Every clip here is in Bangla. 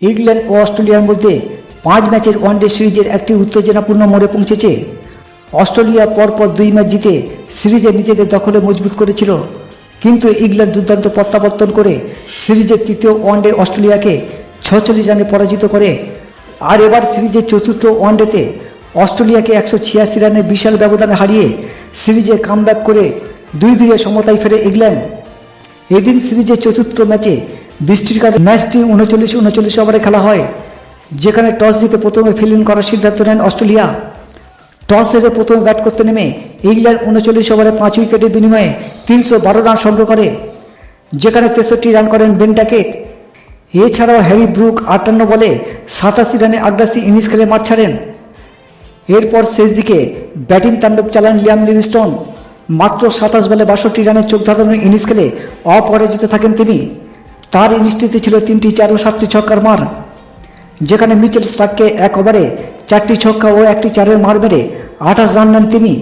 ইংল্যান্ড ও অস্ট্রেলিয়ার মধ্যে পাঁচ ম্যাচের ওয়ানডে সিরিজের একটি উত্তেজনাপূর্ণ মোড়ে পৌঁছেছে। অস্ট্রেলিয়া পরপর দুই ম্যাচ জিতে সিরিজে নিজেদের দখলে মজবুত করেছিল। কিন্তু ইংল্যান্ড দুর্দান্ত প্রত্যাবর্তন করে সিরিজের তৃতীয় ওয়ানডে অস্ট্রেলিয়াকে ছচল্লিশ রানে পরাজিত করে। আর এবার সিরিজের চতুর্থ ওয়ানডেতে অস্ট্রেলিয়াকে একশো ছিয়াশি রানের বিশাল ব্যবধানে হারিয়ে সিরিজে কামব্যাক করে দুই দুইয়ে সমতায় ফেরে ইংল্যান্ড। এদিন সিরিজের চতুর্থ ম্যাচে বৃষ্টির কারণে ম্যাচটি উনচল্লিশ উনচল্লিশ ওভারে খেলা হয়, যেখানে টস জিতে প্রথমে ফিল্ডিং করার সিদ্ধান্ত নেন অস্ট্রেলিয়া। টস হেরে প্রথমে ব্যাট করতে নেমে ইংল্যান্ড উনচল্লিশ ওভারে পাঁচ উইকেটের বিনিময়ে তিনশো বারো রান সংগ্রহ করে, যেখানে তেষট্টি রান করেন বেন ট্যাকেট এছাড়াও হ্যারি ব্রুক আটান্ন বলে সাতাশি রানে আগ্রাসী ইনিংস খেলে মাঠ ছাড়েন। এরপর শেষ দিকে ব্যাটিং তাণ্ডব চালান লিয়াম লিভিস্টন। মাত্র সাতাশ বলে বাষট্টি রানের চোখ ধাঁধানোর ইনিংস খেলে অপরাজিত থাকেন তিনি। তার ইনিংসটিতে ছিল তিনটি চার ও সাতটি ছক্কার মার। যেখানে মিচেল স্টাককে এক ওভারে চারটি ছক্কা ও একটি চারের মার মেরে আঠাশ রান নেন তিনি।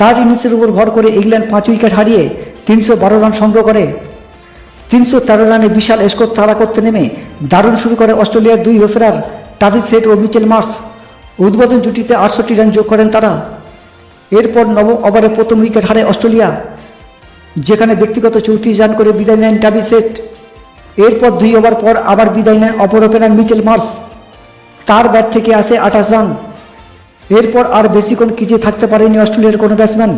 তার ইনিংসের উপর ভর করে ইংল্যান্ড পাঁচ উইকেট হারিয়ে তিনশো বারো রান সংগ্রহ করে। তিনশো তেরো রানে বিশাল স্কোর তাড়া করতে নেমে দারুণ শুরু করে অস্ট্রেলিয়ার দুই ওপেনার টাভিস হেড ও মিচেল মার্স। উদ্বোধন জুটিতে আটষট্টি রান যোগ করেন তারা। এরপর নবম ওভারে প্রথম উইকেট হারে অস্ট্রেলিয়া, যেখানে ব্যক্তিগত চৌত্রিশ রান করে বিদায় নেন টাভিস হেড। এরপর দুই ওভার পর আবার বিদায় নেন অপর ওপেনার মিচেল মার্স। তার ব্যাট থেকে আসে আঠাশ রান। এরপর আর বেশিক্ষণ কিজে থাকতে পারেনি অস্ট্রেলিয়ার কোনো ব্যাটসম্যান।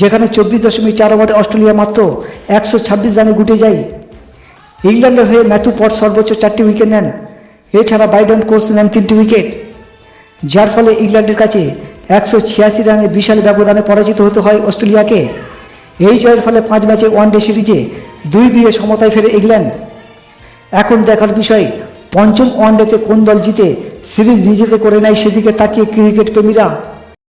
যেখানে চব্বিশ দশমিক চার ওভারে অস্ট্রেলিয়া মাত্র একশো ছাব্বিশ রানে গুটে যায়। ইংল্যান্ডের হয়ে ম্যাথু পট সর্বোচ্চ চারটি উইকেট নেন। এছাড়া বাইডন কোর্স নেন তিনটি উইকেট। যার ফলে ইংল্যান্ডের কাছে একশো ছিয়াশি রানের বিশাল ব্যবধানে পরাজিত হতে হয় অস্ট্রেলিয়াকে। এই জয়ের ফলে পাঁচ ম্যাচে ওয়ানডে সিরিজে দুই দুইয়ে সমতায় ফেরে ইংল্যান্ড। এখন দেখার বিষয়, পঞ্চম ওয়ানডেতে কোন দল জিতে সিরিজ নিজেতে করে নেয় সেদিকে তাকিয়ে ক্রিকেট প্রেমীরা?